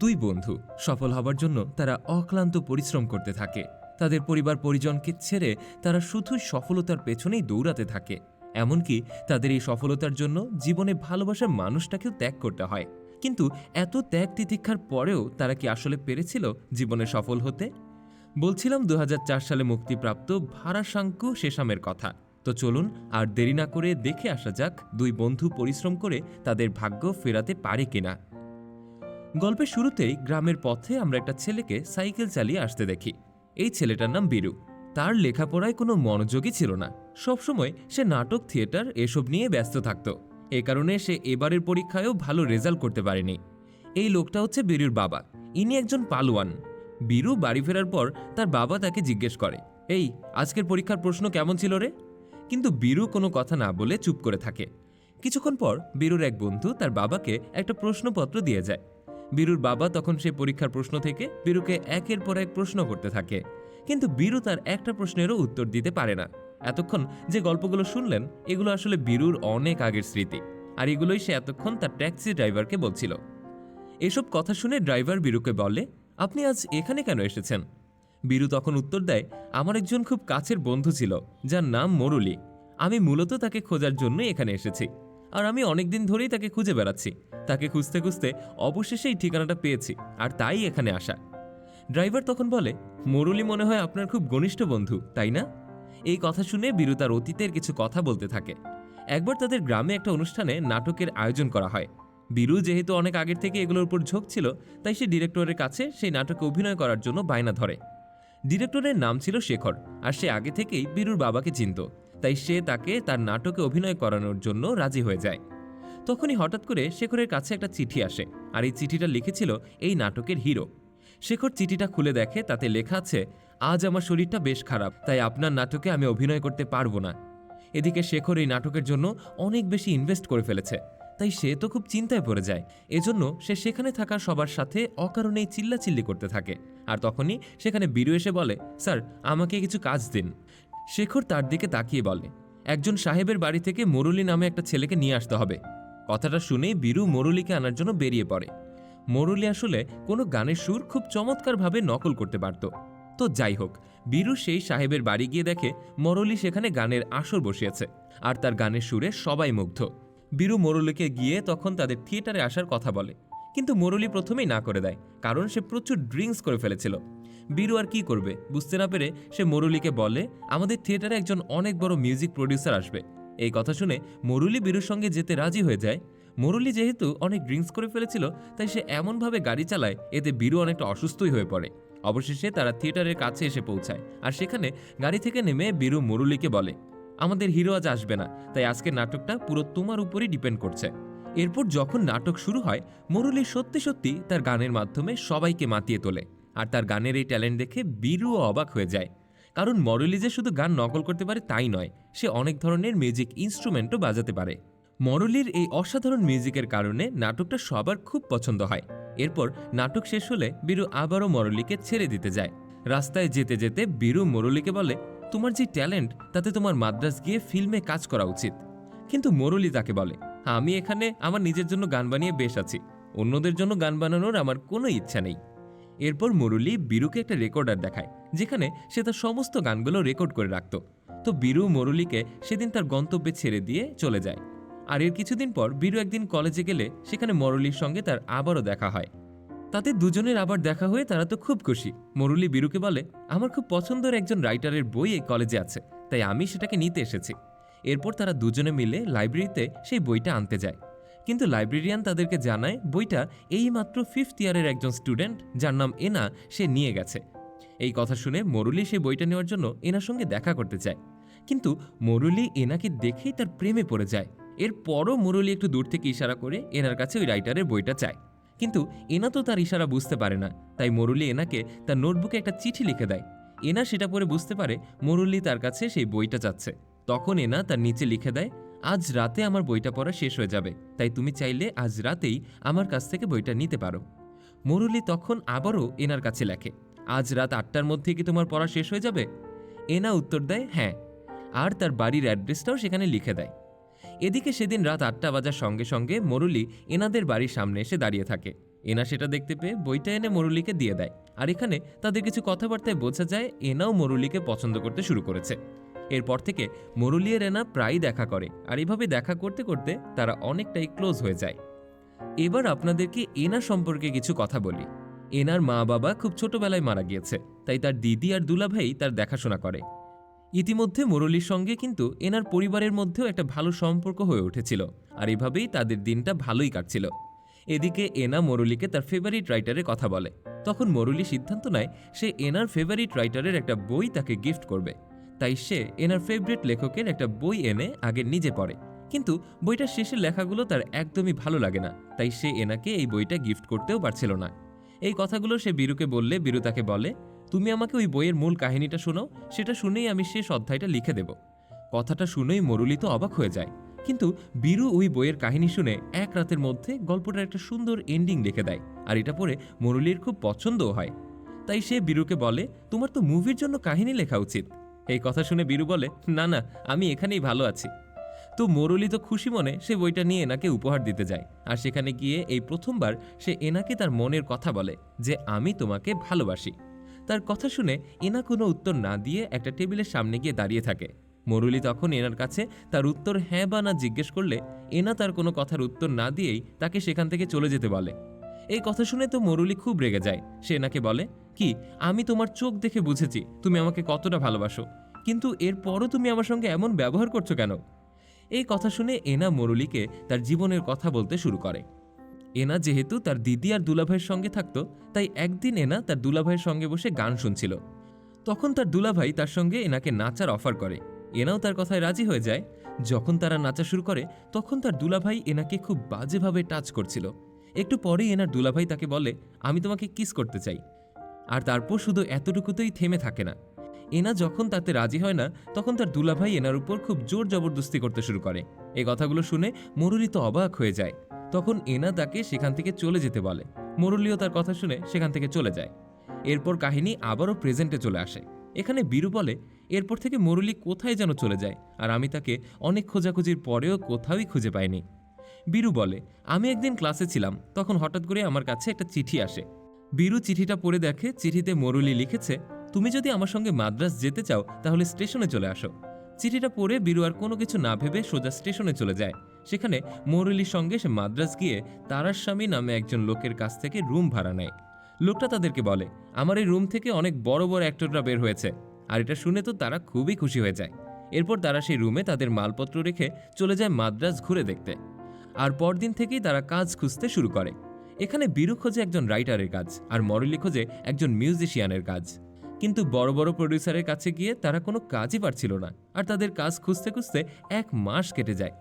দুই বন্ধু সফল হবার জন্য তারা অক্লান্ত পরিশ্রম করতে থাকে। তাদের পরিবার পরিজনকে ছেড়ে তারা শুধুই সফলতার পেছনেই দৌড়াতে থাকে। এমনকি তাদের এই সফলতার জন্য জীবনে ভালোবাসার মানুষটাকেও ত্যাগ করতে হয়। কিন্তু এত ত্যাগ তিতিক্ষার পরেও তারা কি আসলে পেরেছিল জীবনে সফল হতে? বলছিলাম দু হাজার চার সালে মুক্তিপ্রাপ্ত ভারাসাঙ্কু শেষামের কথা। তো চলুন আর দেরি না করে দেখে আসা যাক দুই বন্ধু পরিশ্রম করে তাদের ভাগ্য ফেরাতে পারে কিনা। গল্পের শুরুতেই গ্রামের পথে আমরা একটা ছেলেকে সাইকেল চালিয়ে আসতে দেখি। এই ছেলেটার নাম বীরু। তার লেখাপড়ায় কোনো মনোযোগই ছিল না। সবসময় সে নাটক, থিয়েটার এসব নিয়ে ব্যস্ত থাকত। এ কারণে সে এবারের পরীক্ষায়ও ভালো রেজাল্ট করতে পারেনি। এই লোকটা হচ্ছে বীরুর বাবা। ইনি একজন পালোয়ান। বীরু বাড়ি ফেরার পর তার বাবা তাকে জিজ্ঞেস করে, এই, আজকের পরীক্ষার প্রশ্ন কেমন ছিল রে? কিন্তু বীরু কোনো কথা না বলে চুপ করে থাকে। কিছুক্ষণ পর বীরুর এক বন্ধু তার বাবাকে একটা প্রশ্নপত্র দিয়ে যায়। বীরুর বাবা তখন সেই পরীক্ষার প্রশ্ন থেকে বীরুকে একের পর এক প্রশ্ন করতে থাকে। কিন্তু বীরু তার একটা প্রশ্নেরও উত্তর দিতে পারে না। এতক্ষণ যে গল্পগুলো শুনলেন, এগুলো আসলে বীরুর অনেক আগের স্মৃতি। আর এগুলোই সে এতক্ষণ তার ট্যাক্সি ড্রাইভারকে বলছিল। এসব কথা শুনে ড্রাইভার বীরুকে বলে, আপনি আজ এখানে কেন এসেছেন? বীরু তখন উত্তর দেয়, আমার একজন খুব কাছের বন্ধু ছিল, যার নাম মরুলি। আমি মূলত তাকে খোঁজার জন্য এখানে এসেছি। আর আমি অনেকদিন ধরেই তাকে খুঁজে বেড়াচ্ছি। তাকে খুঁজতে খুঁজতে অবশেষে এই ঠিকানাটা পেয়েছি, আর তাই এখানে আসা। ড্রাইভার তখন বলে, মরুলি মনে হয় আপনার খুব ঘনিষ্ঠ বন্ধু, তাই না? এই কথা শুনে বীরু তার অতীতের কিছু কথা বলতে থাকে। একবার তাদের গ্রামে একটা অনুষ্ঠানে নাটকের আয়োজন করা হয়। বীরু যেহেতু অনেক আগের থেকে এগুলোর উপর ঝোঁক ছিল, তাই সে ডিরেক্টরের কাছে সেই নাটকে অভিনয় করার জন্য বায়না ধরে। ডিরেক্টরের নাম ছিল শেখর, আর সে আগে থেকেই বীরুর বাবাকে চিনত, তাই সে তাকে তার নাটকে অভিনয় করানোর জন্য রাজি হয়ে যায়। তখনই হঠাৎ করে শেখরের কাছে একটা চিঠি আসে, আর এই চিঠিটা লিখেছিল এই নাটকের হিরো। শেখর চিঠিটা খুলে দেখে, তাতে লেখা আছে, আজ আমার শরীরটা বেশ খারাপ, তাই আপনার নাটকে আমি অভিনয় করতে পারব না। এদিকে শেখর এই নাটকের জন্য অনেক বেশি ইনভেস্ট করে ফেলেছে, তাই সে তো খুব চিন্তায় পড়ে যায়। এজন্য সে সেখানে থাকা সবার সাথে অকারণেই চিল্লাচিল্লি করতে থাকে, আর তখনই সেখানে বীরু এসে বলে, স্যার, আমাকে কিছু কাজ দিন। শেখর তার দিকে তাকিয়ে বলে, একজন সাহেবের বাড়ি থেকে মুরলি নামে একটা ছেলেকে নিয়ে আসতে হবে। কথাটা শুনেই বীরু মুরলিকে আনার জন্য বেরিয়ে পড়ে। মুরলি আসলে কোনো গানের সুর খুব চমৎকারভাবে নকল করতে পারত। তো যাই হোক, বীরু সেই সাহেবের বাড়ি গিয়ে দেখে মরলি সেখানে গানের আসর বসিয়েছে আর তার গানের সুরে সবাই মুগ্ধ। বীরু মোরলিকে গিয়ে তখন তাদের থিয়েটারে আসার কথা বলে। কিন্তু মোরলি প্রথমেই না করে দেয়, কারণ সে প্রচুর ড্রিঙ্কস করে ফেলেছিল। বীরু আর কি করবে, বুঝতে না পেরে সে মোরলিকে বলে, আমাদের থিয়েটারে একজন অনেক বড় মিউজিক প্রডিউসার আসবে। এই কথা শুনে মোরলি বীরুর সঙ্গে যেতে রাজি হয়ে যায়। মোরলি যেহেতু অনেক ড্রিঙ্কস করে ফেলেছিল, তাই সে এমনভাবে গাড়ি চালায়, এতে বীরু অনেকটা অসুস্থই হয়ে পড়ে। অবশেষে তারা থিয়েটারের কাছে এসে পৌঁছায়, আর সেখানে গাড়ি থেকে নেমে বীরু মুরলিকে বলে, আমাদের হিরো আজ আসবে না, তাই আজকের নাটকটা পুরো তোমার উপরই ডিপেন্ড করছে। এরপর যখন নাটক শুরু হয়, মুরলি সত্যি সত্যি তার গানের মাধ্যমে সবাইকে মাতিয়ে তোলে, আর তার গানের এই ট্যালেন্ট দেখে বীরুও অবাক হয়ে যায়। কারণ মরলি যে শুধু গান নকল করতে পারে তাই নয়, সে অনেক ধরনের মিউজিক ইনস্ট্রুমেন্টও বাজাতে পারে। মরলির এই অসাধারণ মিউজিকের কারণে নাটকটা সবার খুব পছন্দ হয়। এরপর নাটক শেষ হলে বীরু আবারও মরলিকে ছেড়ে দিতে যায়। রাস্তায় যেতে যেতে বীরু মরলিকে বলে, তোমার যে ট্যালেন্ট, তাতে তোমার মাদ্রাস গিয়ে ফিল্মে কাজ করা উচিত। কিন্তু মরলি তাকে বলে, আমি এখানে আমার নিজের জন্য গান বানিয়ে বেশ আছি। অন্যদের জন্য গান বানানোর আমার কোনো ইচ্ছা নেই। এরপর মুরলি বীরুকে একটা রেকর্ডার দেখায়, যেখানে সে তার সমস্ত গানগুলো রেকর্ড করে রাখত। তো বীরু মুরলিকে সেদিন তার গন্তব্যে ছেড়ে দিয়ে চলে যায়। আর এর কিছুদিন পর বীরু একদিন কলেজে গেলে সেখানে মরলির সঙ্গে তার আবারও দেখা হয়। তাতে দুজনের আবার দেখা হয়ে তারা তো খুব খুশি। মরুলি বীরুকে বলে, আমার খুব পছন্দের একজন রাইটারের বই এই কলেজে আছে, তাই আমি সেটাকে নিতে এসেছি। এরপর তারা দুজনে মিলে লাইব্রেরিতে সেই বইটা আনতে যায়। কিন্তু লাইব্রেরিয়ান তাদেরকে জানায়, বইটা এইমাত্র ফিফথ ইয়ারের একজন স্টুডেন্ট যার নাম এনা, সে নিয়ে গেছে। এই কথা শুনে মরুলি সেই বইটা নেওয়ার জন্য এনার সঙ্গে দেখা করতে চায় কিন্তু মরুলি এনাকে দেখেই তার প্রেমে পড়ে যায়। এরপরও মুরলি একটু দূর থেকে ইশারা করে এনার কাছে ওই রাইটারের বইটা চায়। কিন্তু এনা তো তার ইশারা বুঝতে পারে না, তাই মরুলি এনাকে তার নোটবুকে একটা চিঠি লিখে দেয়। এনা সেটা পরে বুঝতে পারে মরুলি তার কাছে সেই বইটা চাচ্ছে তখন এনা তার নিচে লিখে দেয় আজ রাতে আমার বইটা পড়া শেষ হয়ে যাবে, তাই তুমি চাইলে আজ রাতেই আমার কাছ থেকে বইটা নিতে পারো। মরুলি তখন আবারও এনার কাছে লেখে, আজ রাত আটটার মধ্যে কি তোমার পড়া শেষ হয়ে যাবে? এনা উত্তর দেয় হ্যাঁ। আর তার বাড়ির অ্যাড্রেসটাও সেখানে লিখে দেয়। এদিকে সেদিন রাত আটটা বাজার সঙ্গে সঙ্গে মরুলি এনাদের বাড়ির সামনে এসে দাঁড়িয়ে থাকে। এনা সেটা দেখতে পেয়ে বইটা এনে মুরলীকে দিয়ে দেয়। আর এখানে তাদের কিছু কথাবার্তায় বোঝা যায়, এনাও মুরলীকে পছন্দ করতে শুরু করেছে। এরপর থেকে মুরলী আর এনা প্রায়ই দেখা করে, আর এভাবে দেখা করতে করতে তারা অনেকটাই ক্লোজ হয়ে যায়। এবার আপনাদেরকে এনা সম্পর্কে কিছু কথা বলি। এনার মা বাবা খুব ছোটবেলায় মারা গিয়েছে, তাই তার দিদি আর দুলাভাই তার দেখাশোনা করে। ইতিমধ্যে মুরলীর সঙ্গে কিন্তু এনার পরিবারের মধ্যেও একটা ভালো সম্পর্ক হয়ে উঠেছিল, আর এভাবেই তাদের দিনটা ভালোই কাটছিল। এদিকে এনা মুরলীকে তার ফেভারিট রাইটারের কথা বলে। তখন মুরলী সিদ্ধান্ত নেয়, সে এনার ফেভারিট রাইটারের একটা বই তাকে গিফট করবে। তাই সে এনার ফেভারিট লেখকের একটা বই এনে আগে নিজে পড়ে। কিন্তু বইটার শেষের লেখাগুলো তার একদমই ভালো লাগে না, তাই সে এনাকে এই বইটা গিফট করতেও পারছিল না। এই কথাগুলো সে বীরুকে বললে, বীরু তাকে বলে, তুমি আমাকে ওই বইয়ের মূল কাহিনীটা শোনো সেটা শুনেই আমি শেষ অধ্যায়টা লিখে দেব। কথাটা শুনেই মরুলি তো অবাক হয়ে যায়। কিন্তু বীরু ওই বইয়ের কাহিনী শুনে এক রাতের মধ্যে গল্পটার একটা সুন্দর এন্ডিং লিখে দেয়, আর এটা পড়ে মরুলির খুব পছন্দও হয়। তাই সে বীরুকে বলে, তোমার তো মুভির জন্য কাহিনী লেখা উচিত। এই কথা শুনে বীরু বলে, না না, আমি এখানেই ভালো আছি। তো মোরলি তো খুশি মনে সে বইটা নিয়ে এনাকে উপহার দিতে যায়। আর সেখানে গিয়ে এই প্রথমবার সে এনাকে তার মনের কথা বলে যে, আমি তোমাকে ভালোবাসি। তার কথা শুনে এনা কোনো উত্তর না দিয়ে একটা টেবিলের সামনে গিয়ে দাঁড়িয়ে থাকে। মরুলি তখন এনার কাছে তার উত্তর হ্যাঁ বা না জিজ্ঞেস করলে এনা তার কোনো কথার উত্তর না দিয়েই তাকে সেখান থেকে চলে যেতে বলে। এই কথা শুনে তো মরুলি খুব রেগে যায়। সে এনাকে বলে কি? আমি তোমার চোখ দেখে বুঝেছি, তুমি আমাকে কতটা ভালোবাসো। কিন্তু এরপরও তুমি আমার সঙ্গে এমন ব্যবহার করছ কেন? এই কথা শুনে এনা মুরলীকে তার জীবনের কথা বলতে শুরু করে। এনা যেহেতু তার দিদি আর দুলাভাইয়ের সঙ্গে থাকতো, তাই একদিন এনা তার দুলাভাইয়ের সঙ্গে বসে গান শুনছিল। তখন তার দুলাভাই তার সঙ্গে এনাকে নাচার অফার করে। এনাও তার কথায় রাজি হয়ে যায়। যখন তারা নাচা শুরু করে, তখন তার দুলাভাই এনাকে খুব বাজেভাবে টাচ করছিল। একটু পরেই এনার দুলাভাই তাকে বলে, আমি তোমাকে কিস করতে চাই। আর তারপর শুধু এতটুকুতেই থেমে থাকে না। এনা যখন তাতে রাজি হয় না, তখন তার দুলাভাই এনার উপর খুব জোর জবরদস্তি করতে শুরু করে। এই কথাগুলো শুনে মুরলী তো অবাক হয়ে যায়। তখন এনা তাকে সেখান থেকে চলে যেতে বলে। মুরলীও তার কথা শুনে সেখান থেকে চলে যায়। এরপর কাহিনী আবারও প্রেজেন্টে চলে আসে। এখানে বীরু বলে, এরপর থেকে মুরলী কোথায় যেন চলে যায়? আর আমি তাকে অনেক খোঁজাখুঁজির পরেও কোথাওই খুঁজে পাইনি। বীরু বলে, আমি একদিন ক্লাসে ছিলাম। তখন হঠাৎ করে আমার কাছে একটা চিঠি আসে। বীরু চিঠিটা পড়ে দেখে চিঠিতে মুরলী লিখেছে, তুমি যদি আমার সঙ্গে মাদ্রাস যেতে চাও, তাহলে স্টেশনে চলে আসো। চিঠিটা পড়ে বীরু আর কোনো কিছু না ভেবে সোজা স্টেশনে চলে যায়। সেখানে মুরলীর সঙ্গে সে মাদ্রাস গিয়ে তারার স্বামী নামে একজন লোকের কাছ থেকে রুম ভাড়া নেয়। লোকটা তাদেরকে বলে, আমার এই রুম থেকে অনেক বড় বড় অ্যাক্টররা বের হয়েছে, আর এটা শুনে তো তারা খুবই খুশি হয়ে যায়। এরপর তারা সেই রুমে তাদের মালপত্র রেখে চলে যায় মাদ্রাস ঘুরে দেখতে। আর পরদিন থেকেই তারা কাজ খুঁজতে শুরু করে। এখানে বীরু খোঁজে একজন রাইটারের কাজ আর মরলি খোঁজে একজন মিউজিশিয়ানের কাজ। কিন্তু বড় বড় প্রডিউসারের কাছে গিয়ে তারা কোনো কাজই পারছিল না আর তাদের কাজ খুঁজতে খুঁজতে এক মাস কেটে যায়।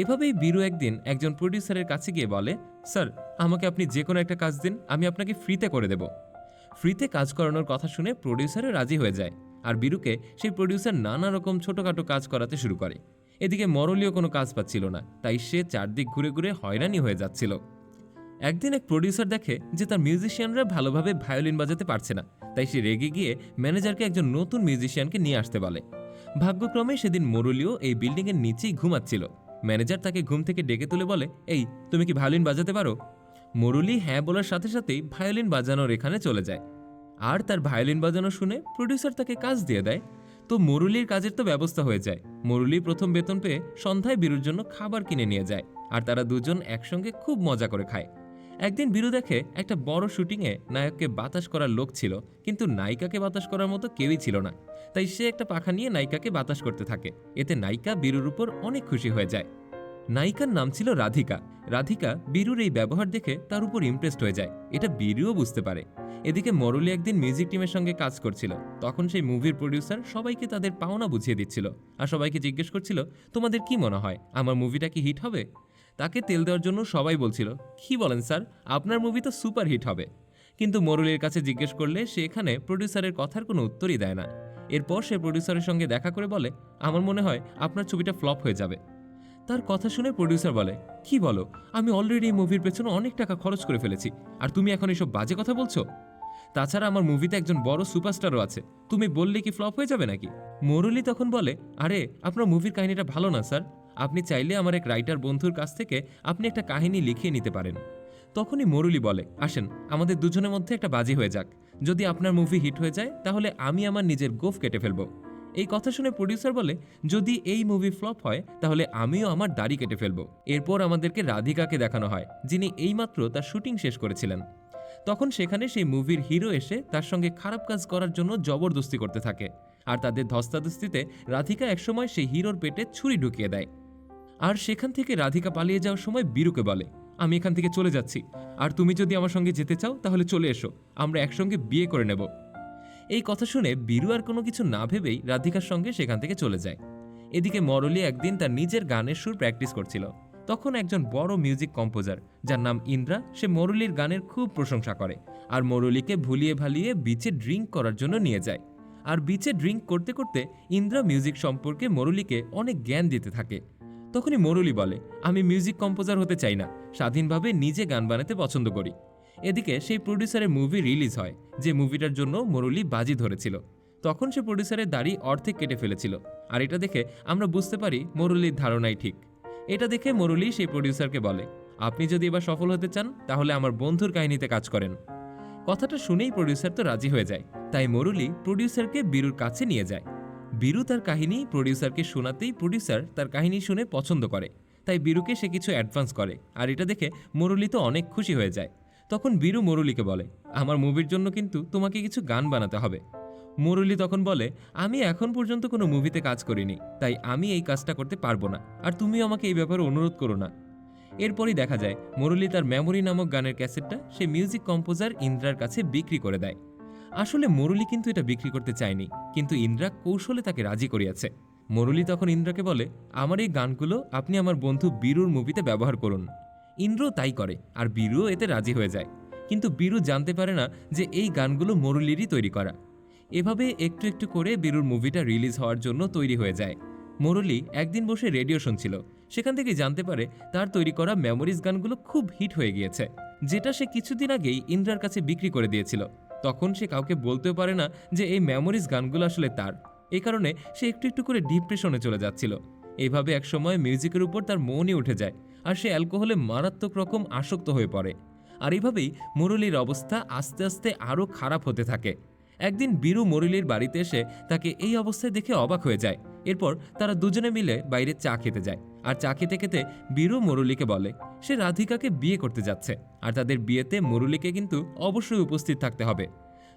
এভাবেই বীরু একদিন একজন প্রডিউসারের কাছে গিয়ে বলে, স্যার, আমাকে আপনি যে কোনো একটা কাজ দিন, আমি আপনাকে ফ্রিতে করে দেব। ফ্রিতে কাজ করানোর কথা শুনে প্রডিউসারও রাজি হয়ে যায় আর বীরুকে সেই প্রডিউসার নানা রকম ছোটোখাটো কাজ করাতে শুরু করে। এদিকে মরলীয় কোনো কাজ পাচ্ছিল না, তাই সে চারদিক ঘুরে ঘুরে হয়রানি হয়ে যাচ্ছিল। একদিন এক প্রডিউসার দেখে যে তার মিউজিশিয়ানরা ভালোভাবে ভায়োলিন বাজাতে পারছে না। তাই সে রেগে গিয়ে ম্যানেজারকে একজন নতুন মিউজিশিয়ানকে নিয়ে আসতে বলে। ভাগ্যক্রমে সেদিন মরুলিও এই বিল্ডিংয়ের নিচেই ঘুমাচ্ছিল। ম্যানেজার তাকে ঘুম থেকে ডেকে তুলে বলে, এই, তুমি কি ভায়োলিন বাজাতে পারো? মরুলি হ্যাঁ বলার সাথে সাথেই ভায়োলিন বাজানোর এখানে চলে যায়। আর তার ভায়োলিন বাজানো শুনে প্রডিউসার তাকে কাজ দিয়ে দেয়। তো মরুলির কাজের তো ব্যবস্থা হয়ে যায়। মরুলি প্রথম বেতন পেয়ে সন্ধ্যায় বীরুর জন্য খাবার কিনে নিয়ে যায়। আর তারা দুজন একসঙ্গে খুব মজা করে খায়। একদিন বীরু দেখে একটা বড় শুটিংয়ে নায়ককে বাতাস করার লোক ছিল, কিন্তু নায়িকাকে বাতাস করার মতো কেউই ছিল না। তাই সে একটা পাখা নিয়ে নায়িকাকে বাতাস করতে থাকে। এতে নায়িকা বীরুর উপর অনেক খুশি হয়ে যায়। নায়িকার নাম ছিল রাধিকা। রাধিকা বীরুর এই ব্যবহার দেখে তার উপর ইমপ্রেসড হয়ে যায়। এটা বীরুও বুঝতে পারে। এদিকে মরলি একদিন মিউজিক টিমের সঙ্গে কাজ করছিল। তখন সেই মুভির প্রডিউসার সবাইকে তাদের পাওনা বুঝিয়ে দিচ্ছিল। আর সবাইকে জিজ্ঞেস করছিল, তোমাদের কি মনে হয়? আমার মুভিটা কি হিট হবে? তাকে তেল দেওয়ার জন্য সবাই বলছিল, কি বলেন স্যার, আপনার মুভি তো সুপার হিট হবে। কিন্তু মরুলের কাছে জিজ্ঞেস করলে সে এখানে প্রডিউসারের কথার কোনো উত্তরই দেয় না। এরপর সে প্রডিউসারের সঙ্গে দেখা করে বলে, আমার মনে হয় আপনার ছবিটা ফ্লপ হয়ে যাবে। তার কথা শুনে প্রডিউসার বলে, কি বলো, আমি অলরেডি এই মুভির পেছনে অনেক টাকা খরচ করে ফেলেছি, আর তুমি এখন এসব বাজে কথা বলছো? তাছাড়া আমার মুভিতে একজন বড় সুপারস্টারও আছে, তুমি বললে কি ফ্লপ হয়ে যাবে নাকি? মুরলি তখন বলে, আরে, আপনার মুভির কাহিনীটা ভালো না, স্যার। আপনি চাইলে আমার এক রাইটার বন্ধুর কাছ থেকে আপনি একটা কাহিনী লিখিয়ে নিতে পারেন। তখনই মরুলি বলে, আসেন, আমাদের দুজনের মধ্যে একটা বাজি হয়ে যাক। যদি আপনার মুভি হিট হয়ে যায়, তাহলে আমি আমার নিজের গোফ কেটে ফেলব। এই কথা শুনে প্রডিউসার বলে, যদি এই মুভি ফ্লপ হয়, তাহলে আমিও আমার দাড়ি কেটে ফেলব। এরপর আমাদেরকে রাধিকাকে দেখানো হয়, যিনি এইমাত্র তার শুটিং শেষ করেছিলেন। তখন সেখানে সেই মুভির হিরো এসে তার সঙ্গে খারাপ কাজ করার জন্য জবরদস্তি করতে থাকে। আর তাদের ধস্তাধস্তিতে রাধিকা একসময় সেই হিরোর পেটে ছুরি ঢুকিয়ে দেয়। আর সেখান থেকে রাধিকা পালিয়ে যাওয়ার সময় বীরুকে বলে, আমি এখান থেকে চলে যাচ্ছি। আর তুমি যদি আমার সঙ্গে যেতে চাও, তাহলে চলে এসো। আমরা একসঙ্গে বিয়ে করে নেব এই কথা শুনে বীরু আর কোনো কিছু না ভেবেই রাধিকার সঙ্গে সেখান থেকে চলে যায়। এদিকে মরলি একদিন তার নিজের গানের সুর প্র্যাকটিস করছিল। তখন একজন বড় মিউজিক কম্পোজার, যার নাম ইন্দ্রা, সে মরলির গানের খুব প্রশংসা করে আর মরলিকে ভুলিয়ে ভালিয়ে বিচে ড্রিঙ্ক করার জন্য নিয়ে যায়। আর বিচে ড্রিঙ্ক করতে করতে ইন্দ্রা মিউজিক সম্পর্কে মরলিকে অনেক জ্ঞান দিতে থাকে। তখনই মরলি বলে, আমি মিউজিক কম্পোজার হতে চাই না, স্বাধীনভাবে নিজে গান বানাতে পছন্দ করি। এদিকে সেই প্রডিউসারের মুভি রিলিজ হয়, যে মুভিটার জন্য মুরলি বাজি ধরেছিল। তখন সে প্রডিউসারের দাড়ি অর্ধেক কেটে ফেলেছিল, আর এটা দেখে আমরা বুঝতে পারি মুরলির ধারণাই ঠিক। এটা দেখে মুরলি সেই প্রডিউসারকে বলে, আপনি যদি এবার সফল হতে চান, তাহলে আমার বন্ধুর কাহিনীতে কাজ করেন। কথাটা শুনেই প্রডিউসার তো রাজি হয়ে যায়, তাই মুরলি প্রডিউসারকে বীরুর কাছে নিয়ে যায়। বীরু তার কাহিনী প্রডিউসারকে শোনাতেই প্রডিউসার তার কাহিনী শুনে পছন্দ করে। তাই বীরুকে সে কিছু অ্যাডভান্স করে। আর এটা দেখে মুরলি তো অনেক খুশি হয়ে যায়। তখন বীরু মুরলিকে বলে, আমার মুভির জন্য কিন্তু তোমাকে কিছু গান বানাতে হবে। মুরলি তখন বলে, আমি এখন পর্যন্ত কোনো মুভিতে কাজ করিনি, তাই আমি এই কাজটা করতে পারব না, আর তুমিও আমাকে এই ব্যাপারে অনুরোধ করো না। এরপরই দেখা যায়, মুরলি তার মেমোরি নামক গানের ক্যাসেটটা সে মিউজিক কম্পোজার ইন্দ্রার কাছে বিক্রি করে দেয়। আসলে মুরলি কিন্তু এটা বিক্রি করতে চায়নি, কিন্তু ইন্দ্রা কৌশলে তাকে রাজি করিয়াছে। মুরলি তখন ইন্দ্রাকে বলে, আমার এই গানগুলো আপনি আমার বন্ধু বীরুর মুভিতে ব্যবহার করুন। ইন্দ্র তাই করে, আর বীরুও এতে রাজি হয়ে যায়। কিন্তু বীরু জানতে পারে না যে এই গানগুলো মুরলিরই তৈরি করা। এভাবে একটু একটু করে বীরুর মুভিটা রিলিজ হওয়ার জন্য তৈরি হয়ে যায়। মুরলি একদিন বসে রেডিও শুনছিল। সেখান থেকে জানতে পারে তার তৈরি করা মেমোরিজ গানগুলো খুব হিট হয়ে গিয়েছে, যেটা সে কিছুদিন আগেই ইন্দ্রার কাছে বিক্রি করে দিয়েছিল। তখন সে কাউকে বলতেও পারে না যে এই মেমোরিজ গানগুলো আসলে তার। এ কারণে সে একটু একটু করে ডিপ্রেশনে চলে যাচ্ছিল। এইভাবে একসময় মিউজিকের উপর তার মনই উঠে যায় আর সে অ্যালকোহলে মারাত্মক রকম আসক্ত হয়ে পড়ে। আর এভাবেই মুরলীর অবস্থা আস্তে আস্তে আরও খারাপ হতে থাকে। একদিন বীরু মুরলির বাড়িতে এসে তাকে এই অবস্থায় দেখে অবাক হয়ে যায়। এরপর তারা দুজনে মিলে বাইরে চা খেতে যায় আর চা খেতে খেতে বীরু মুরলিকে বলে, সে রাধিকাকে বিয়ে করতে যাচ্ছে আর তাদের বিয়েতে মুরলিকে কিন্তু অবশ্যই উপস্থিত থাকতে হবে।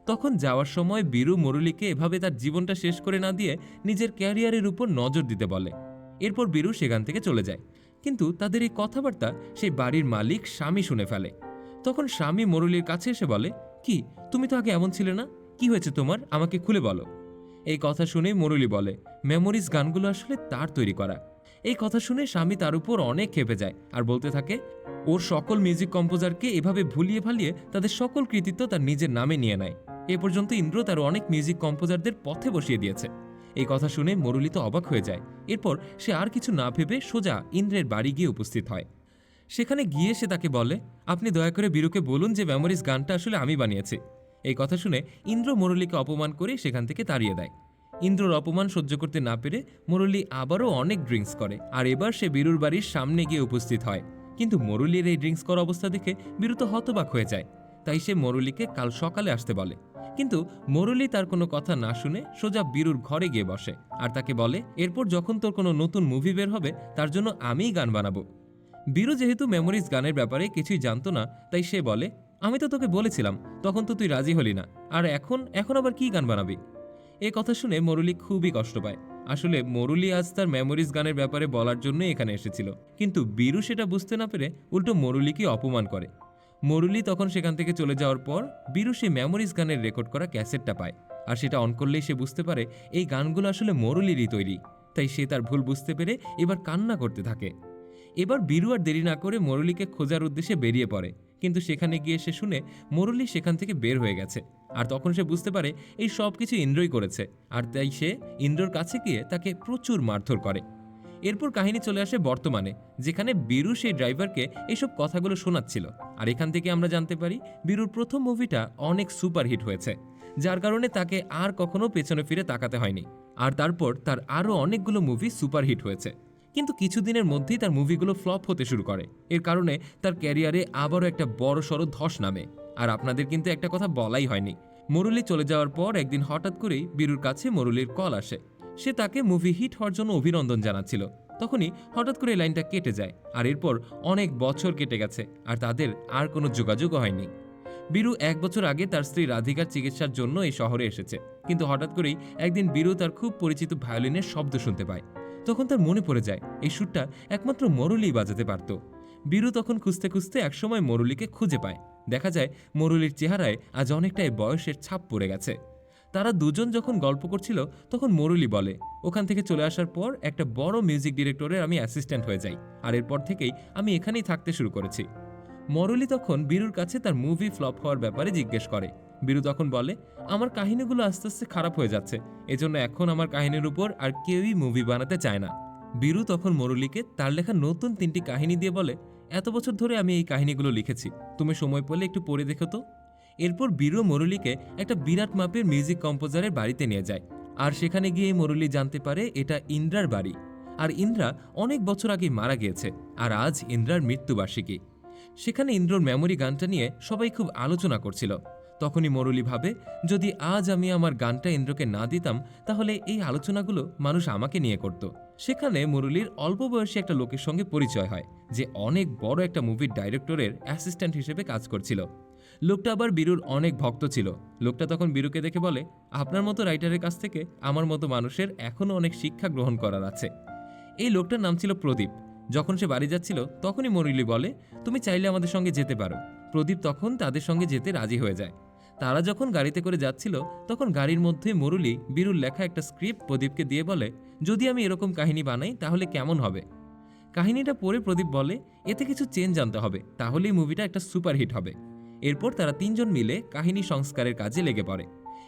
তখন যাওয়ার সময় বীরু মুরলিকে এভাবে তার জীবনটা শেষ করে না দিয়ে নিজের ক্যারিয়ারের উপর নজর দিতে বলে। এরপর বীরু সেখান থেকে চলে যায়। কিন্তু তাদের এই কথাবার্তা সেই বাড়ির মালিক স্বামী শুনে ফেলে। তখন স্বামী মুরলির কাছে এসে বলে, কি, তুমি তো আগে এমন ছিলে না? কি হয়েছে তোমার? আমাকে খুলে বলো। এই কথা শুনে মুরলি বলে, মেমোরিজ গানগুলো আসলে তার তৈরি করা। এই কথা শুনে স্বামী তার উপর অনেক খেপে যায় আর বলতে থাকে, ওর সকল মিউজিক কম্পোজারকে এভাবে ভুলিয়ে ভালিয়ে তাদের সকল কৃতিত্ব তার নিজের নামে নিয়ে নেয়। এ পর্যন্ত ইন্দ্র তার অনেক মিউজিক কম্পোজারদের পথে বসিয়ে দিয়েছে। এই কথা শুনে মুরলি তো অবাক হয়ে যায়। এরপর সে আর কিছু না ভেবে সোজা ইন্দ্রের বাড়ি গিয়ে উপস্থিত হয়। সেখানে গিয়ে সে তাকে বলে, আপনি দয়া করে বীরুকে বলুন যে মেমোরিজ গানটা আসলে আমি বানিয়েছি। এই কথা শুনে ইন্দ্র মুরলীকে অপমান করে সেখান থেকে তাড়িয়ে দেয়। ইন্দ্রর অপমান সহ্য করতে না পেরে মুরলী আবারও অনেক ড্রিঙ্কস করে আর এবার সে বীরুর বাড়ির সামনে গিয়ে উপস্থিত হয়। কিন্তু মুরলীর এই ড্রিঙ্কস করা অবস্থা দেখে বীরু তো হতবাক হয়ে যায়। তাই সে মুরলীকে কাল সকালে আসতে বলে। কিন্তু মুরলী তার কোনো কথা না শুনে সোজা বীরুর ঘরে গিয়ে বসে আর তাকে বলে, এরপর যখন তোর কোনো নতুন মুভি বের হবে, তার জন্য আমিই গান বানাবো। বীরু যেহেতু মেমোরিজ গানের ব্যাপারে কিছুই জানতো না, তাই সে বলে আমি তো তোকে বলেছিলাম, তখন তো তুই রাজি হলি না। আর এখন এখন আবার কি গান বানাবি? এ কথা শুনে মরুলি খুবই কষ্ট পায়। আসলে মরুলি আজ তার মেমোরিজ গানের ব্যাপারে বলার জন্যই এখানে এসেছিল। কিন্তু বীরু সেটা বুঝতে না পেরে উল্টো মরুলিকে অপমান করে। মরুলি তখন সেখান থেকে চলে যাওয়ার পর বীরু সে মেমোরিজ গানের রেকর্ড করা ক্যাসেটটা পায়। আর সেটা অন করলেই সে বুঝতে পারে এই গানগুলো আসলে মরুলিরই তৈরি। তাই সে তার ভুল বুঝতে পেরে এবার কান্না করতে থাকে। এবার বীরু আর দেরি না করে মুরলীকে খোঁজার উদ্দেশ্যে বেরিয়ে পড়ে। কিন্তু সেখানে গিয়ে সে শুনে মুরলী সেখান থেকে বের হয়ে গেছে। আর তখন সে বুঝতে পারে এই সব কিছু ইন্দ্রই করেছে। আর তাই সে ইন্দ্রর কাছে গিয়ে তাকে প্রচুর মারধর করে। এরপর কাহিনী চলে আসে বর্তমানে, যেখানে বীরু সেই ড্রাইভারকে এইসব কথাগুলো শোনাচ্ছিল। আর এখান থেকে আমরা জানতে পারি, বীরুর প্রথম মুভিটা অনেক সুপারহিট হয়েছে, যার কারণে তাকে আর কখনো পেছনে ফিরে তাকাতে হয়নি। আর তারপর তার আরও অনেকগুলো মুভি সুপারহিট হয়েছে। কিন্তু কিছুদিনের মধ্যেই তার মুভিগুলো ফ্লপ হতে শুরু করে। এর কারণে তার ক্যারিয়ারে আবারও একটা বড় সড়ো ধস নামে। আর আপনাদের কিন্তু একটা কথা বলাই হয়নি। মুরলি চলে যাওয়ার পর একদিন হঠাৎ করেই বীরুর কাছে মুরলির কল আসে। সে তাকে মুভি হিট হওয়ার জন্য অভিনন্দন জানাচ্ছিল। তখনই হঠাৎ করে লাইনটা কেটে যায় আর এরপর অনেক বছর কেটে গেছে আর তাদের আর কোনো যোগাযোগও হয়নি। বীরু এক বছর আগে তার স্ত্রী রাধিকার চিকিৎসার জন্য এই শহরে এসেছে। কিন্তু হঠাৎ করেই একদিন বীরু তার খুব পরিচিত ভায়োলিনের শব্দ শুনতে পায়। তখন তার মনে পড়ে যায়, এই সুরটা একমাত্র মরুলি বাজাতে পারত। বীরু তখন খুঁজতে খুঁজতে একসময় মরুলিকে খুঁজে পায়। দেখা যায়, মরুলির চেহারায় আজ অনেকটাই বয়সের ছাপ পড়ে গেছে। তারা দুজন যখন গল্প করছিল, তখন মরুলি বলে, ওখান থেকে চলে আসার পর একটা বড় মিউজিক ডিরেক্টরের আমি অ্যাসিস্ট্যান্ট হয়ে যাই, আর এরপর থেকেই আমি এখানেই থাকতে শুরু করেছি। মরলি তখন বীরুর কাছে তার মুভি ফ্লপ হওয়ার ব্যাপারে জিজ্ঞেস করে। বীরু তখন বলে, আমার কাহিনীগুলো আস্তে আস্তে খারাপ হয়ে যাচ্ছে, এজন্য এখন আমার কাহিনীর উপর আর কেউই মুভি বানাতে চায় না। বীরু তখন মরুলিকে তার লেখা নতুন তিনটি কাহিনী দিয়ে বলে, এত বছর ধরে আমি এই কাহিনীগুলো লিখেছি, তুমি সময় পেলে একটু পড়ে দেখো তো। এরপর বীরু মরুলিকে একটা বিরাট মাপের মিউজিক কম্পোজারের বাড়িতে নিয়ে যায়, আর সেখানে গিয়ে মরুলি জানতে পারে এটা ইন্দ্রার বাড়ি। আর ইন্দ্রা অনেক বছর আগে মারা গিয়েছে, আর আজ ইন্দ্রার মৃত্যুবার্ষিকী। সেখানে ইন্দ্রর মেমোরি গানটা নিয়ে সবাই খুব আলোচনা করছিল। তখনই মরুলি ভাবে, যদি আজ আমি আমার গানটা ইন্দ্রকে না দিতাম, তাহলে এই আলোচনাগুলো মানুষ আমাকে নিয়ে করত। সেখানে মুরলির অল্প বয়সী একটা লোকের সঙ্গে পরিচয় হয়, যে অনেক বড় একটা মুভির ডাইরেক্টরের অ্যাসিস্ট্যান্ট হিসেবে কাজ করছিল। লোকটা আবার বীরুর অনেক ভক্ত ছিল। লোকটা তখন বীরুকে দেখে বলে, আপনার মতো রাইটারের কাছ থেকে আমার মতো মানুষের এখনও অনেক শিক্ষা গ্রহণ করার আছে। এই লোকটার নাম ছিল প্রদীপ। যখন সে বাড়ি যাচ্ছিল, তখনই মরিলি বলে, তুমি চাইলে আমাদের সঙ্গে যেতে পারো। প্রদীপ তখন তাদের সঙ্গে যেতে রাজি হয়ে যায়। তারা যখন গাড়িতে করে যাচ্ছিল, তখন গাড়ির মধ্যে মরুলি বীরুর লেখা একটা স্ক্রিপ্ট প্রদীপকে দিয়ে বলে, যদি আমি এরকম কাহিনী বানাই, তাহলে কেমন হবে? কাহিনীটা পড়ে প্রদীপ বলে, এতে কিছু চেঞ্জ আনতে হবে, তাহলেই মুভিটা একটা সুপারহিট হবে। এরপর তারা তিনজন মিলে কাহিনী সংস্কারের কাজে লেগে পড়ে।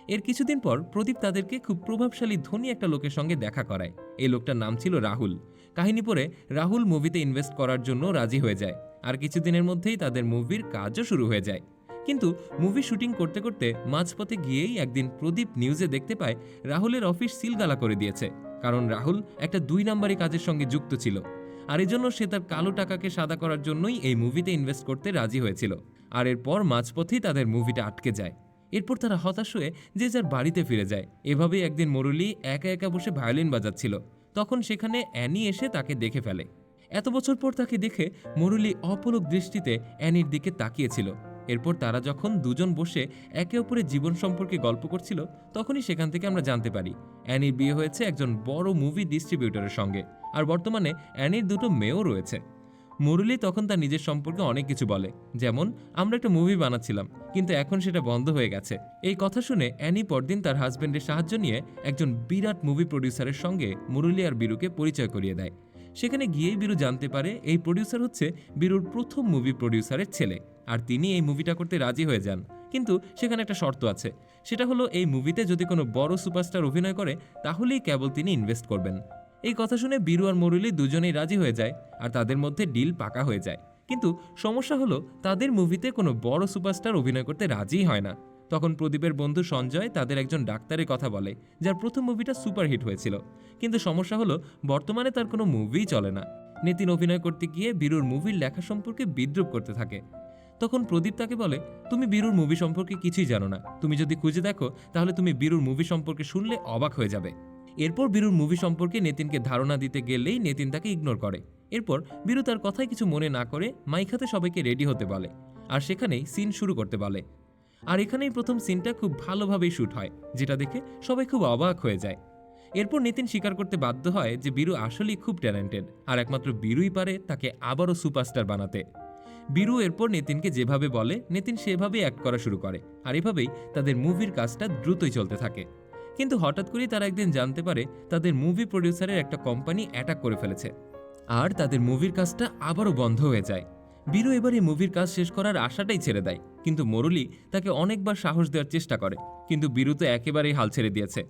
এর কিছুদিন পর প্রদীপ তাদেরকে খুব প্রভাবশালী ধনী একটা লোকের সঙ্গে দেখা করায়। এই লোকটার নাম ছিল রাহুল। কাহিনী পড়ে রাহুল মুভিতে ইনভেস্ট করার জন্য রাজি হয়ে যায়। আর কিছুদিনের মধ্যেই তাদের মুভির কাজও শুরু হয়ে যায়। কিন্তু মুভি শুটিং করতে করতে মাঝপথে গিয়েই একদিন প্রদীপ নিউজে দেখতে পায় রাহুলের অফিস সিলগালা করে দিয়েছে। কারণ রাহুল একটা দুই নাম্বারি কাজের সঙ্গে যুক্ত ছিল। আর এজন্য সে তার কালো টাকাকে সাদা করার জন্যই এই মুভিতে ইনভেস্ট করতে রাজি হয়েছিল। আর এরপর মাঝপথেই তাদের মুভিটা আটকে যায়। এরপর তারা হতাশ হয়ে যে যার বাড়িতে ফিরে যায়। এভাবেই একদিন মুরলি একা একা বসে ভায়োলিন বাজাচ্ছিল। তখন সেখানে অ্যানি এসে তাকে দেখে ফেলে। এত বছর পর তাকে দেখে মুরলি অপলক দৃষ্টিতে অ্যানির দিকে তাকিয়েছিল। এরপর তারা যখন দুজন বসে একে অপরের জীবন সম্পর্কে গল্প করছিল, তখনই সেখান থেকে আমরা জানতে পারি অ্যানির বিয়ে হয়েছে একজন বড় মুভি ডিস্ট্রিবিউটরের সঙ্গে। আর বর্তমানে অ্যানির দুটো মেয়েও রয়েছে। মুরলি তখন তার নিজের সম্পর্কে অনেক কিছু বলে। যেমন, আমরা একটা মুভি বানাচ্ছিলাম, কিন্তু এখন সেটা বন্ধ হয়ে গেছে। এই কথা শুনে অ্যানি পরদিন তার হাজবেন্ডের সাহায্য নিয়ে একজন বিরাট মুভি প্রডিউসারের সঙ্গে মুরলি আর বীরুকে পরিচয় করিয়ে দেয়। সেখানে গিয়েই বীরু জানতে পারে, এই প্রডিউসার হচ্ছে বীরুর প্রথম মুভি প্রডিউসারের ছেলে, আর তিনি এই মুভিটা করতে রাজি হয়ে যান। কিন্তু সেখানে একটা শর্ত আছে, সেটা হলো এই মুভিতে যদি কোনো বড় সুপারস্টার অভিনয় করে, তাহলেই কেবল তিনি ইনভেস্ট করবেন। এই কথা শুনে বীরু আর মুরলি দুজনেই রাজি হয়ে যায় আর তাদের মধ্যে ডিল পাকা হয়ে যায়। কিন্তু সমস্যা হলো, তাদের মুভিতে কোনো বড় সুপারস্টার অভিনয় করতে রাজিই হয় না। তখন প্রদীপের বন্ধু সঞ্জয় তাদের একজন ডাক্তারের কথা বলে, যার প্রথম মুভিটা সুপারহিট হয়েছিল। কিন্তু সমস্যা হলো, বর্তমানে তার কোনো মুভিই চলে না। নিতিন অভিনয় করতে গিয়ে বীরুর মুভির লেখা সম্পর্কে বিদ্রুপ করতে থাকে। তখন প্রদীপ তাকে বলে, তুমি বীরুর মুভি সম্পর্কে কিছুই জানো না। তুমি যদি খুঁজে দেখো, তাহলে তুমি বীরুর মুভি সম্পর্কে শুনলে অবাক হয়ে যাবে। এরপর বীরুর মুভি সম্পর্কে নেতিনকে ধারণা দিতে গেলেই নেতিন তাকে ইগনোর করে। এরপর বীরু তার কথায় কিছু মনে না করে মাইখাতে সবাইকে রেডি হতে বলে আর সেখানেই সিন শুরু করতে বলে। আর এখানেই প্রথম সিনটা খুব ভালোভাবেই শ্যুট হয়, যেটা দেখে সবাই খুব অবাক হয়ে যায়। এরপর নিতিন স্বীকার করতে বাধ্য হয় যে বীরু আসলেই খুব ট্যালেন্টেড আর একমাত্র বীরুই পারে তাকে আবারও সুপারস্টার বানাতে। বীরু এরপর নিতিনকে যেভাবে বলে, নিতিন সেভাবেই অ্যাক্ট করা শুরু করে আর এভাবেই তাদের মুভির কাজটা দ্রুতই চলতে থাকে। কিন্তু হঠাৎ করেই তারা একদিন জানতে পারে তাদের মুভি প্রডিউসারের একটা কোম্পানি অ্যাটাক করে ফেলেছে। আর তাদের মুভির কাজটা আবারও বন্ধ হয়ে যায়। বীরু এবার এই মুভির কাজ শেষ করার আশাটাই ছেড়ে দেয়, কিন্তু মুরলি তাকে অনেকবার সাহস দেওয়ার চেষ্টা করে, কিন্তু বীরু তো একেবারেই হাল ছেড়ে দিয়েছে।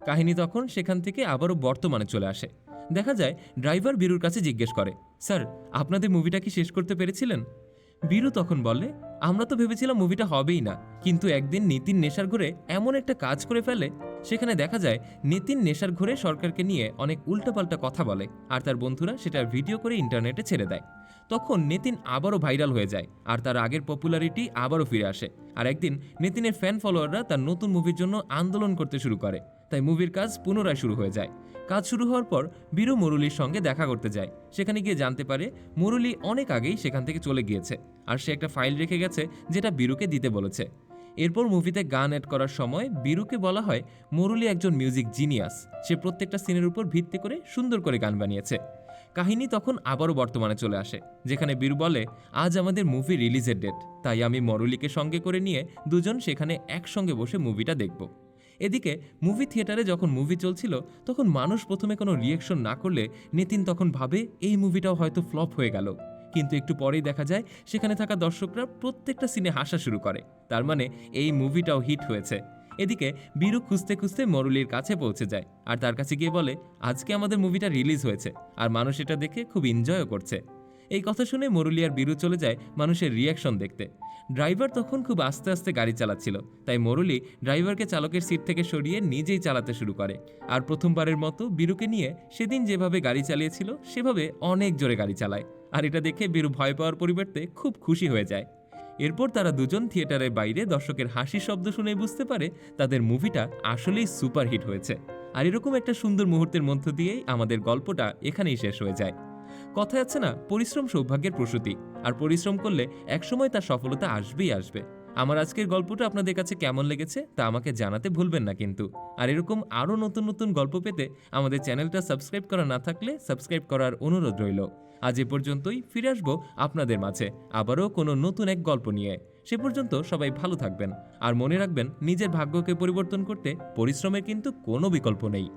কাহিনী তখন সেখান থেকে আবারও বর্তমানে চলে আসে। দেখা যায়, ড্রাইভার বীরুর কাছে জিজ্ঞেস করে, স্যার, আপনাদের মুভিটা কি শেষ করতে পেরেছিলেন? বীরু তখন বলে, আমরা তো ভেবেছিলাম মুভিটা হবেই না, কিন্তু একদিন নিতিন নেশার ঘরে এমন একটা কাজ করে ফেলে, সেখানে দেখা যায় নিতিন নেশার ঘরে সরকারকে নিয়ে অনেক উল্টাপাল্টা কথা বলে, আর তার বন্ধুরা সেটার ভিডিও করে ইন্টারনেটে ছেড়ে দেয়। তখন নিতিন আবারও ভাইরাল হয়ে যায়, আর তার আগের পপুলারিটি আবারও ফিরে আসে। আর একদিন নিতিনের ফ্যান ফলোয়াররা তার নতুন মুভির জন্য আন্দোলন করতে শুরু করে, তাই মুভির কাজ পুনরায় শুরু হয়ে যায়। কাজ শুরু হওয়ার পর বীরু মুরলির সঙ্গে দেখা করতে যায়। সেখানে গিয়ে জানতে পারে মুরলি অনেক আগেই সেখান থেকে চলে গিয়েছে আর সে একটা ফাইল রেখে গেছে যেটা বীরুকে দিতে বলেছে। এরপর মুভিতে গান অ্যাড করার সময় বীরুকে বলা হয় মুরলি একজন মিউজিক জিনিয়াস সে প্রত্যেকটা সিনের উপর ভিত্তি করে সুন্দর করে গান বানিয়েছে। কাহিনী তখন আবারও বর্তমানে চলে আসে, যেখানে বীরু বলে, আজ আমাদের মুভি রিলিজের ডেট তাই আমি মরুলিকে সঙ্গে করে নিয়ে দুজন সেখানে একসঙ্গে বসে মুভিটা দেখব। এদিকে মুভি থিয়েটারে যখন মুভি চলছিল, তখন মানুষ প্রথমে কোনো রিয়েকশন না করলে নিতিন তখন ভাবে এই মুভিটাও হয়তো ফ্লপ হয়ে গেল। কিন্তু একটু পরেই দেখা যায়, সেখানে থাকা দর্শকরা প্রত্যেকটা সিনে হাসা শুরু করে। তার মানে এই মুভিটাও হিট হয়েছে। এদিকে বীরু খুঁজতে খুঁজতে মরুলির কাছে পৌঁছে যায় আর তার কাছে গিয়ে বলে, আজকে আমাদের মুভিটা রিলিজ হয়েছে। আর মানুষ এটা দেখে খুব এনজয়ও করছে। এই কথা শুনে মরুলি বিরু চলে যায় মানুষের রিয়াকশন দেখতে। ড্রাইভার তখন খুব আস্তে আস্তে গাড়ি চালাচ্ছিল, তাই মরুলি ড্রাইভারকে চালকের সিট থেকে সরিয়ে নিজেই চালাতে শুরু করে। আর প্রথমবারের মতো বীরুকে নিয়ে সেদিন যেভাবে গাড়ি চালিয়েছিল, সেভাবে অনেক জোরে গাড়ি চালায়। আর এটা দেখে বীরু ভয় পাওয়ার পরিবর্তে খুব খুশি হয়ে যায়। এরপর তারা দুজন থিয়েটারের বাইরে দর্শকের হাসির শব্দ শুনে বুঝতে পারে তাদের মুভিটা আসলেই সুপারহিট হয়েছে। আর এরকম একটা সুন্দর মুহূর্তের মধ্য দিয়েই আমাদের গল্পটা এখানেই শেষ হয়ে যায়। কথা আছে না, পরিশ্রম সৌভাগ্যের প্রসূতি। আর পরিশ্রম করলে একসময় তার সফলতা আসবেই আসবে। আমার আজকের গল্পটা আপনাদের কাছে কেমন লেগেছে তা আমাকে জানাতে ভুলবেন না কিন্তু। আর এরকম আরও নতুন নতুন গল্প পেতে আমাদের চ্যানেলটা সাবস্ক্রাইব করা না থাকলে সাবস্ক্রাইব করার অনুরোধ রইল। আজ এ পর্যন্তই, ফিরে আসব আপনাদের মাঝে আবারও কোনো নতুন এক গল্প নিয়ে। সে পর্যন্ত সবাই ভালো থাকবেন। আর মনে রাখবেন, নিজের ভাগ্যকে পরিবর্তন করতে পরিশ্রমের কিন্তু কোনো বিকল্প নেই।